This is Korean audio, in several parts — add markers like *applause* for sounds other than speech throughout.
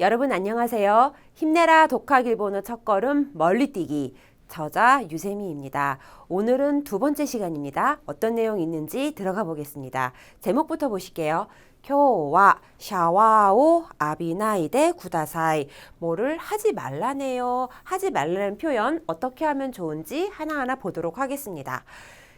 여러분 안녕하세요. 힘내라 독학 일본어 첫걸음 멀리뛰기 저자 유세미입니다. 오늘은 두 번째 시간입니다. 어떤 내용이 있는지 들어가 보겠습니다. 제목부터 보실게요. 교와 샤와오 아비나이데 구다사이 뭐를 하지 말라네요. 하지 말라는 표현 어떻게 하면 좋은지 하나하나 보도록 하겠습니다.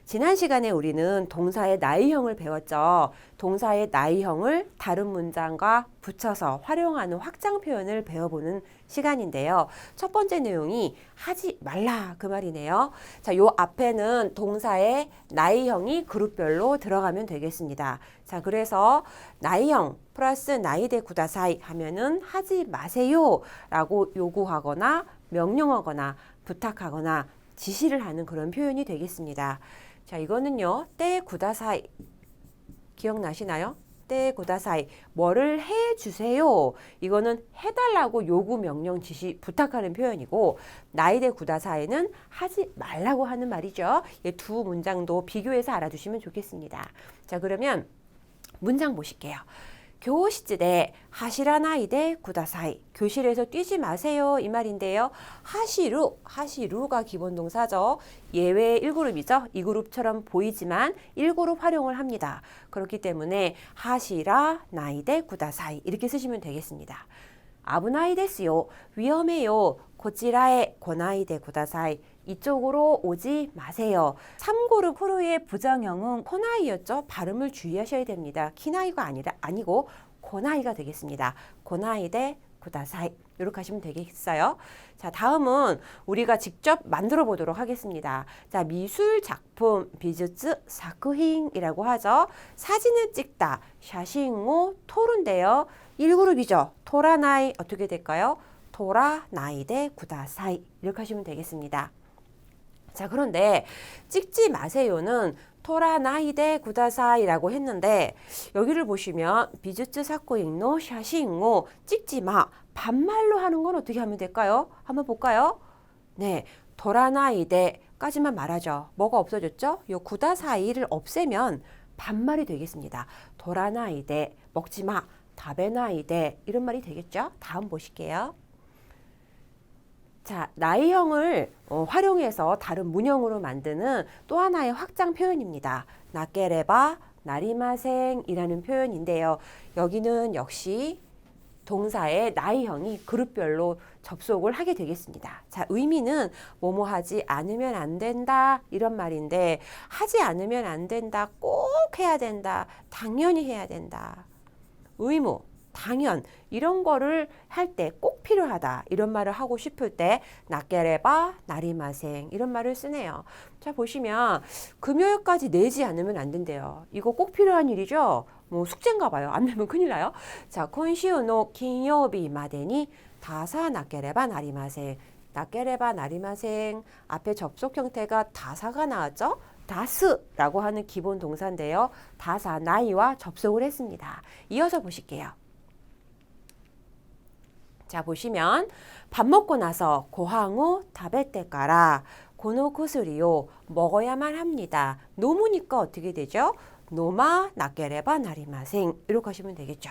지난 시간에 우리는 동사의 나이형을 배웠죠. 동사의 나이형을 다른 문장과 붙여서 활용하는 확장 표현을 배워보는 시간인데요. 첫 번째 내용이 하지 말라 그 말이네요. 자, 요 앞에는 동사의 나이형이 그룹별로 들어가면 되겠습니다. 자, 그래서 나이형 플러스 나이대 구다사이 하면은 하지 마세요 라고 요구하거나 명령하거나 부탁하거나 지시를 하는 그런 표현이 되겠습니다. 자, 이거는요. 때 구다사이 기억나시나요? 때 구다사이 뭐를 해 주세요. 이거는 해 달라고 요구 명령 지시 부탁하는 표현이고 나이대 구다사이는 하지 말라고 하는 말이죠. 이두 문장도 비교해서 알아두시면 좋겠습니다. 자, 그러면 문장 보실게요. 교실에 하시라나이데 구다사이. 교실에서 뛰지 마세요. 이 말인데요. 하시루 하시루가 기본 동사죠. 예외 1그룹이죠. 이 그룹처럼 보이지만 1그룹 활용을 합니다. 그렇기 때문에 하시라 나이데 구다사이. 이렇게 쓰시면 되겠습니다. 아브나이 데스요. 위험해요. 고치라에 고나이데 구다사이 이쪽으로 오지 마세요. 3그룹 후루의 부정형은 코나이였죠. 발음을 주의하셔야 됩니다. 키나이가 아니라 아니고 고나이가 되겠습니다. 고나이 대 구다사이 이렇게 하시면 되겠어요. 자, 다음은 우리가 직접 만들어 보도록 하겠습니다. 자, 미술 작품 비즈츠 사크hin이라고 하죠. 사진을 찍다 샤싱오 토르인데요. 1그룹이죠. 토라나이 어떻게 될까요? 토라나이 대 구다사이 이렇게 하시면 되겠습니다. 자, 그런데 찍지 마세요는 토라나이데 구다사이라고 했는데 여기를 보시면 비즈츠 사코잉노 샤싱오 찍지 마 반말로 하는 건 어떻게 하면 될까요? 한번 볼까요? 네, 토라나이데까지만 말하죠. 뭐가 없어졌죠? 요 구다사이를 없애면 반말이 되겠습니다. 도라나이데 먹지 마 다베나이데 이런 말이 되겠죠? 다음 보실게요. 자, 나이형을 어, 활용해서 다른 문형으로 만드는 또 하나의 확장 표현입니다. 나케레바 나리마생이라는 표현인데요. 여기는 역시 동사의 나이형이 그룹별로 접속을 하게 되겠습니다. 자, 의미는 뭐뭐 하지 않으면 안 된다 이런 말인데 하지 않으면 안 된다, 꼭 해야 된다, 당연히 해야 된다. 의무, 당연 이런 거를 할 때 꼭 필요하다 이런 말을 하고 싶을 때 낫게레바 나리마생 이런 말을 쓰네요. 자 보시면 금요일까지 내지 않으면 안 된대요. 이거 꼭 필요한 일이죠. 뭐 숙제인가 봐요. 안 내면 큰일 나요. 자 콘시우노 긴요비 마데니 다사 낫게레바 나리마생 낫게레바 나리마생 앞에 접속 형태가 다사가 나왔죠. 다스라고 하는 기본 동사인데요. 다사 나이와 접속을 했습니다. 이어서 보실게요. 자 보시면 밥 먹고 나서 고항우 다베테까라 고노쿠스리요 먹어야만 합니다. 노무니까 어떻게 되죠? 노마 나게레바 나리마생 이렇게 하시면 되겠죠.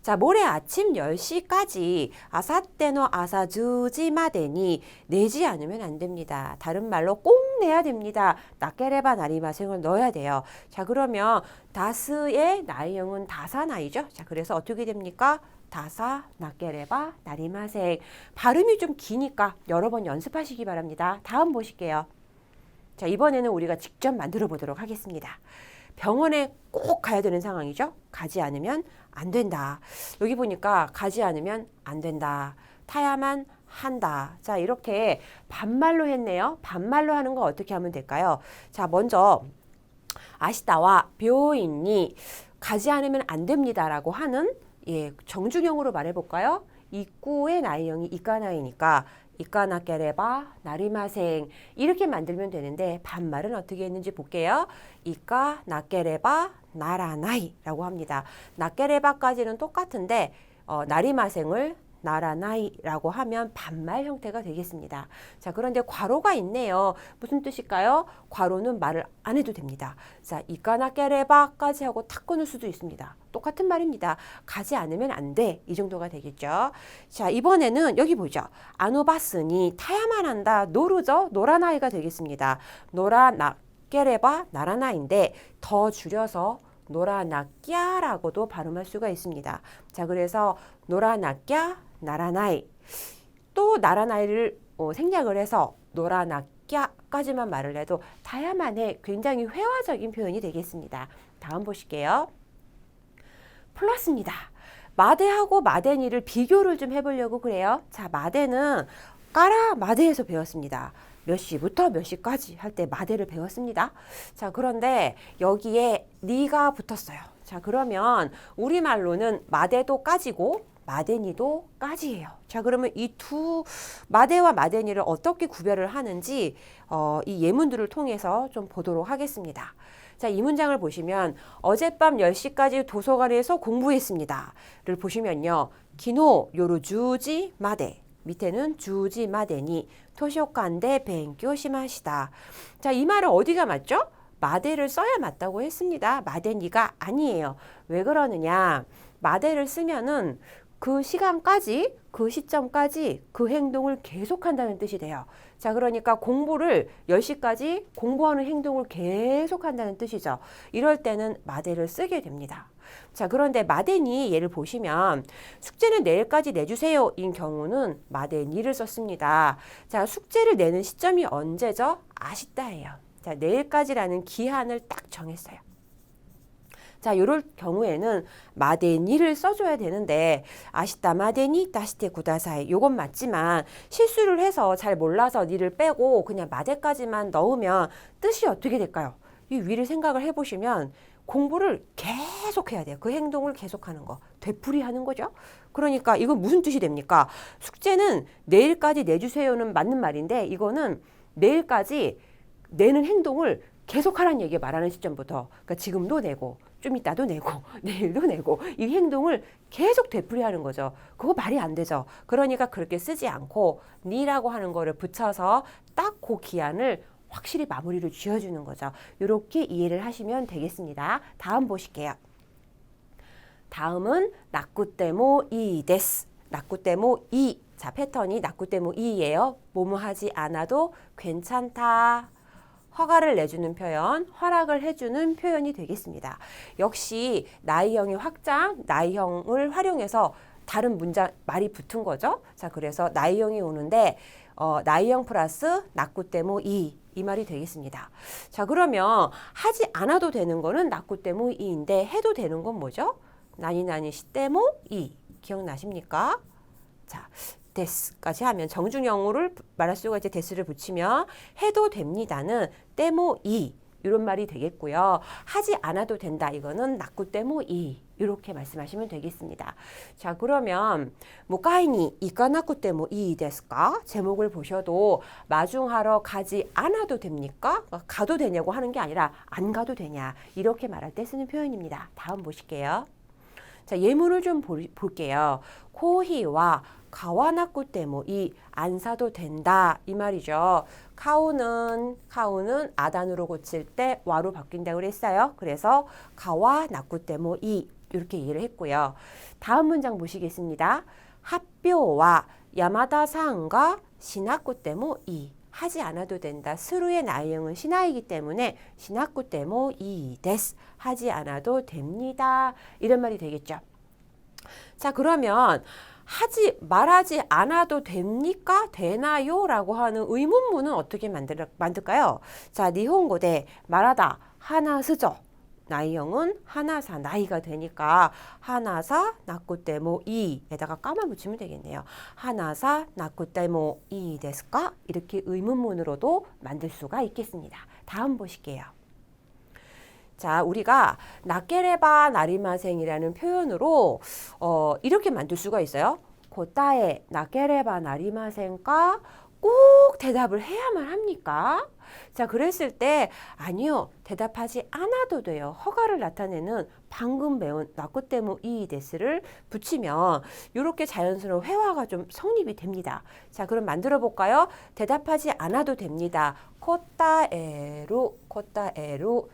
자, 모레 아침 10시까지 아사테노 아사주지마데니 내지 않으면 안 됩니다. 다른 말로 꼭 내야 됩니다. 나게레바 나리마생을 넣어야 돼요. 자, 그러면 다스의 나이형은 다사나이죠. 자, 그래서 어떻게 됩니까? 다사 나게레바 나리마생 발음이 좀 기니까 여러 번 연습하시기 바랍니다. 다음 보실게요. 자, 이번에는 우리가 직접 만들어 보도록 하겠습니다. 병원에 꼭 가야 되는 상황이죠. 가지 않으면 안 된다. 여기 보니까 가지 않으면 안 된다. 타야만 한다. 자, 이렇게 반말로 했네요. 반말로 하는 거 어떻게 하면 될까요? 자, 먼저 아시다와 묘인이 가지 않으면 안 됩니다라고 하는 예, 정중형으로 말해볼까요? 입구의 나이형이 이까나이니까 이까나케레바 나리마생 이렇게 만들면 되는데 반말은 어떻게 했는지 볼게요. 이까 나케레바 나라나이라고 합니다. 나케레바까지는 똑같은데 어, 나리마생을 나라 나이라고 하면 반말 형태가 되겠습니다. 자, 그런데 괄호가 있네요. 무슨 뜻일까요? 괄호는 말을 안 해도 됩니다. 자, 이까나 깨레바까지 하고 탁 끊을 수도 있습니다. 똑같은 말입니다. 가지 않으면 안 돼. 이 정도가 되겠죠. 자, 이번에는 여기 보죠. 아노바스니 타야만 한다. 노르죠? 노라나이가 되겠습니다. 노라나 깨레바 나라나인데 더 줄여서 노라나끼아라고도 발음할 수가 있습니다. 자, 그래서 노라나끼아 나라나이 또 나라나이를 어, 생략을 해서 노라나끼아까지만 말을 해도 다야만의 굉장히 회화적인 표현이 되겠습니다. 다음 보실게요. 플러스입니다. 마대하고 마데니를 비교를 좀 해보려고 그래요. 자, 마대는 까라 마대에서 배웠습니다. 몇 시부터 몇 시까지 할 때 마대를 배웠습니다. 자, 그런데 여기에 니가 붙었어요. 자, 그러면 우리말로는 마대도 까지고 마데니도 까지예요. 자, 그러면 이 두 마대와 마데니를 어떻게 구별을 하는지 어, 이 예문들을 통해서 좀 보도록 하겠습니다. 자, 이 문장을 보시면 어젯밤 10시까지 도서관에서 공부했습니다.를 보시면요. 기노 요루 주지 마대 밑에는 주지 마데니 토쇼간데 뱅교 시마시다. 자, 이 말은 어디가 맞죠? 마대를 써야 맞다고 했습니다. 마데니가 아니에요. 왜 그러느냐? 마대를 쓰면은 그 시간까지, 그 시점까지 그 행동을 계속한다는 뜻이 돼요. 자, 그러니까 공부를 10시까지 공부하는 행동을 계속한다는 뜻이죠. 이럴 때는 마대를 쓰게 됩니다. 자, 그런데 마데니 예를 보시면 숙제는 내일까지 내주세요. 인 경우는 마데니를 썼습니다. 자, 숙제를 내는 시점이 언제죠? 아쉽다예요. 자, 내일까지라는 기한을 딱 정했어요. 자, 요럴 경우에는 마데니를 써줘야 되는데 아시다 마데니 다시테 구다사이 요건 맞지만 실수를 해서 잘 몰라서 니를 빼고 그냥 마데까지만 넣으면 뜻이 어떻게 될까요? 이 위를 생각을 해보시면 공부를 계속 해야 돼요. 그 행동을 계속하는 거. 되풀이하는 거죠. 그러니까 이건 무슨 뜻이 됩니까? 숙제는 내일까지 내주세요는 맞는 말인데 이거는 내일까지 내는 행동을 계속하라는 얘기 말하는 시점부터 그러니까 지금도 내고 좀 이따도 내고 *laughs* 내일도 내고 이 행동을 계속 되풀이하는 거죠. 그거 말이 안 되죠. 그러니까 그렇게 쓰지 않고 니라고 하는 거를 붙여서 딱 그 기한을 확실히 마무리를 지어주는 거죠. 이렇게 이해를 하시면 되겠습니다. 다음 보실게요. 다음은 나쿠테모 이 데스. 나쿠테모 이. 자, 패턴이 나쿠테모 이예요. 뭐뭐 하지 않아도 괜찮다. 허가를 내주는 표현, 허락을 해주는 표현이 되겠습니다. 역시 나이형의 확장, 나이형을 활용해서 다른 문장 말이 붙은 거죠. 자, 그래서 나이형이 오는데 어, 나이형 플러스 낙구때모 이. 이 말이 되겠습니다. 자, 그러면 하지 않아도 되는 거는 낙구때모 이인데 해도 되는 건 뭐죠? 나니나니 시때모 이. 기억나십니까? 자, 데스까지 하면 정중영어를 말할 수가 이제 데스를 붙이면 해도 됩니다는 때모 이 이런 말이 되겠고요. 하지 않아도 된다. 이거는 낙구 때모 이 이렇게 말씀하시면 되겠습니다. 자 그러면 무가이니 이까 낙구 때모 이 데스까 제목을 보셔도 마중하러 가지 않아도 됩니까? 가도 되냐고 하는 게 아니라 안 가도 되냐 이렇게 말할 때 쓰는 표현입니다. 다음 보실게요. 자 예문을 좀 볼, 볼게요. 코히와 가와나쿠 때모 이안 사도 된다 이 말이죠. 카우는 카우는 아단으로 고칠 때 와로 바뀐다고 그랬어요. 그래서 가와나쿠 때모 이 이렇게 이해를 했고요. 다음 문장 보시겠습니다. 합뼈와 야마다상과 시나쿠 때모 이 하지 않아도 된다. 스루의 나이형은 신하이기 때문에 시나쿠 때모 이 데스 하지 않아도 됩니다. 이런 말이 되겠죠. 자 그러면 하지 말하지 않아도 됩니까? 되나요? 라고 하는 의문문은 어떻게 만들, 만들까요? 자, 니혼고대 말하다 하나 쓰죠. 나이형은 하나사 나이가 되니까 하나사 나쿠테모 이에다가 까만 붙이면 되겠네요. 하나사 나쿠테모 이 데스까? 이렇게 의문문으로도 만들 수가 있겠습니다. 다음 보실게요. 자, 우리가 나케레바 나리마생이라는 표현으로 어, 이렇게 만들 수가 있어요. 고따에 나케레바 나리마생과 꼭 대답을 해야만 합니까? 자, 그랬을 때 아니요. 대답하지 않아도 돼요. 허가를 나타내는 방금 배운 나코 때문 이 데스를 붙이면 이렇게 자연스러운 회화가 좀 성립이 됩니다. 자, 그럼 만들어 볼까요? 대답하지 않아도 됩니다. 코타에로 코타에로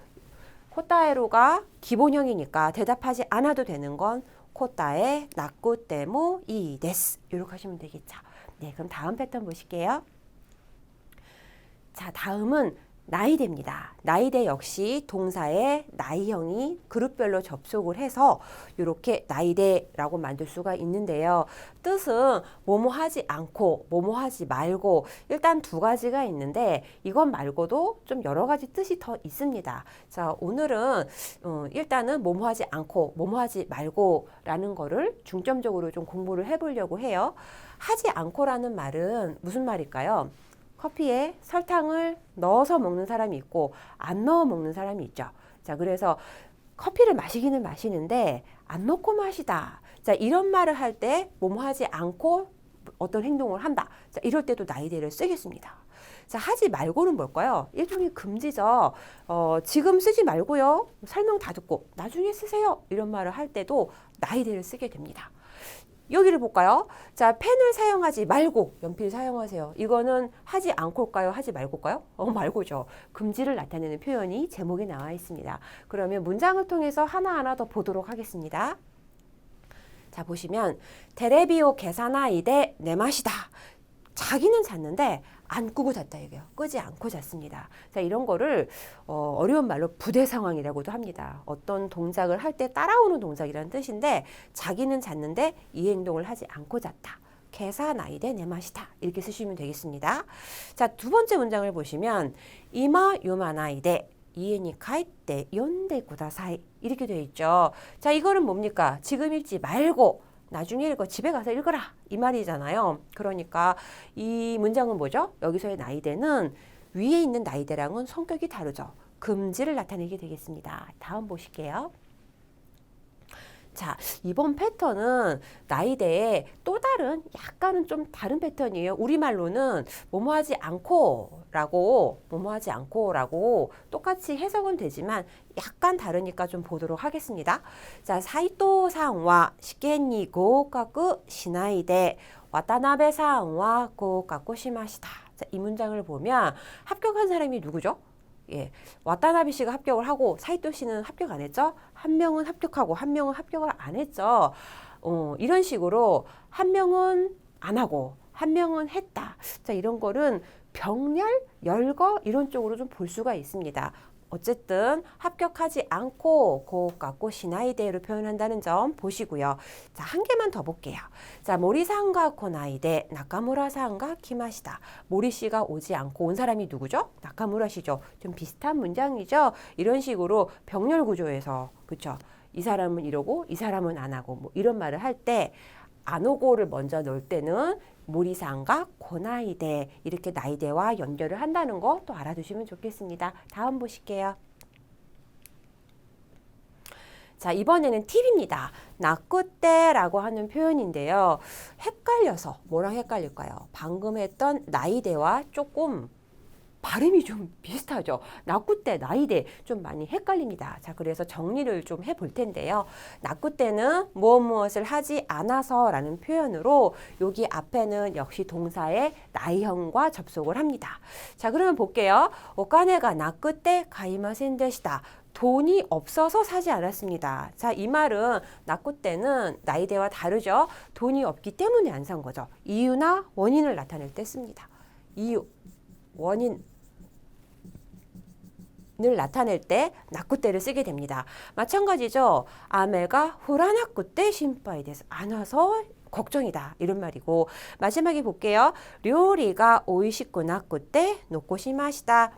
코타에로가 기본형이니까 대답하지 않아도 되는 건 코타에 나코 때문 이 데스 이렇게 하시면 되겠죠. 네, 그럼 다음 패턴 보실게요. 자, 다음은 나이대입니다. 나이대 역시 동사의 나이형이 그룹별로 접속을 해서 이렇게 나이대라고 만들 수가 있는데요. 뜻은 뭐뭐 하지 않고 뭐뭐 하지 말고 일단 두 가지가 있는데 이것 말고도 좀 여러 가지 뜻이 더 있습니다. 자, 오늘은 어, 일단은 뭐뭐 하지 않고 뭐뭐 하지 말고라는 거를 중점적으로 좀 공부를 해보려고 해요. 하지 않고라는 말은 무슨 말일까요? 커피에 설탕을 넣어서 먹는 사람이 있고 안 넣어 먹는 사람이 있죠. 자, 그래서 커피를 마시기는 마시는데 안 넣고 마시다. 자, 이런 말을 할 때 뭐뭐 하지 않고 어떤 행동을 한다. 자, 이럴 때도 나이대를 쓰겠습니다. 자, 하지 말고는 뭘까요? 일종의 금지죠. 어, 지금 쓰지 말고요. 설명 다 듣고 나중에 쓰세요. 이런 말을 할 때도 나이대를 쓰게 됩니다. 여기를 볼까요? 자, 펜을 사용하지 말고 연필 사용하세요. 이거는 하지 않고일까요? 하지 말고일까요? 어, 말고죠. 금지를 나타내는 표현이 제목에 나와 있습니다. 그러면 문장을 통해서 하나하나 더 보도록 하겠습니다. 자, 보시면 테레비오 계산하이데 내 맛이다. 자기는 잤는데 안 끄고 잤다 이게요. 끄지 않고 잤습니다. 자, 이런 거를 어, 어려운 말로 부대 상황이라고도 합니다. 어떤 동작을 할 때 따라오는 동작이라는 뜻인데 자기는 잤는데 이 행동을 하지 않고 잤다. 계산아이데 내 맛이다. 이렇게 쓰시면 되겠습니다. 자, 두 번째 문장을 보시면 이마 요만아이데 이해니 카이때 연대 구다사이 이렇게 되어 있죠. 자, 이거는 뭡니까? 지금 읽지 말고 나중에 읽어 집에 가서 읽어라 이 말이잖아요. 그러니까 이 문장은 뭐죠? 여기서의 나이대는 위에 있는 나이대랑은 성격이 다르죠. 금지를 나타내게 되겠습니다. 다음 보실게요. 자, 이번 패턴은 나이대에 또 다른 약간은 좀 다른 패턴이에요. 우리말로는 뭐뭐 하지 않고 라고 뭐뭐 하지 않고 라고 똑같이 해석은 되지만 약간 다르니까 좀 보도록 하겠습니다. 자, 사이토 상와 시켄니 고가쿠 시나이데 와타나베 상와 고가쿠 시마시다. 자, 이 문장을 보면 합격한 사람이 누구죠? 예, 와타나비 씨가 합격을 하고 사이토 씨는 합격 안 했죠? 한 명은 합격하고 한 명은 합격을 안 했죠. 어, 이런 식으로 한 명은 안 하고 한 명은 했다. 자, 이런 거는 병렬, 열거 이런 쪽으로 좀 볼 수가 있습니다. 어쨌든 합격하지 않고 고갖고 시나이데로 표현한다는 점 보시고요. 자, 한 개만 더 볼게요. 자, 모리상가 코나이데 나카무라상가 키마시다. 모리 씨가 오지 않고 온 사람이 누구죠? 나카무라 씨죠. 좀 비슷한 문장이죠. 이런 식으로 병렬 구조에서 그렇죠. 이 사람은 이러고 이 사람은 안 하고 뭐 이런 말을 할 때 안 오고를 먼저 넣을 때는 모리상과 고나이데 이렇게 나이대와 연결을 한다는 거 또 알아두시면 좋겠습니다. 다음 보실게요. 자, 이번에는 팁입니다. 나꾸때라고 하는 표현인데요. 헷갈려서 뭐랑 헷갈릴까요? 방금 했던 나이대와 조금 발음이 좀 비슷하죠. 낙구 때, 나이대 좀 많이 헷갈립니다. 자, 그래서 정리를 좀 해볼 텐데요. 낙구 때는 무엇 무엇을 하지 않아서 라는 표현으로 여기 앞에는 역시 동사의 나이형과 접속을 합니다. 자, 그러면 볼게요. 오카네가 낙구 때 가이마센 데시다. 돈이 없어서 사지 않았습니다. 자, 이 말은 낙구 때는 나이대와 다르죠. 돈이 없기 때문에 안 산 거죠. 이유나 원인을 나타낼 때 씁니다. 이유, 원인, 을 나타낼 때 나쿠때를 쓰게 됩니다. 마찬가지죠. 아메가 후라나쿠때 심파이 데스. 안 와서 걱정이다. 이런 말이고 마지막에 볼게요. 요리가 오이시쿠 나쿠때 놓고시마시다.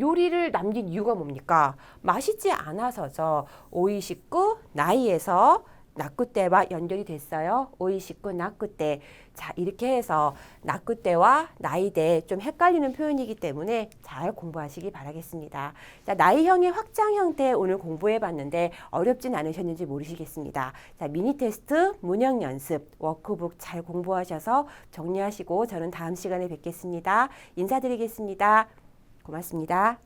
요리를 남긴 이유가 뭡니까? 맛있지 않아서죠. 오이시쿠 나이에서 낙구대와 연결이 됐어요. 529 낙구대. 자, 이렇게 해서 낙구대와 나이대 좀 헷갈리는 표현이기 때문에 잘 공부하시기 바라겠습니다. 자, 나이형의 확장 형태 오늘 공부해 봤는데 어렵진 않으셨는지 모르시겠습니다. 자, 미니 테스트, 문형 연습, 워크북 잘 공부하셔서 정리하시고 저는 다음 시간에 뵙겠습니다. 인사드리겠습니다. 고맙습니다.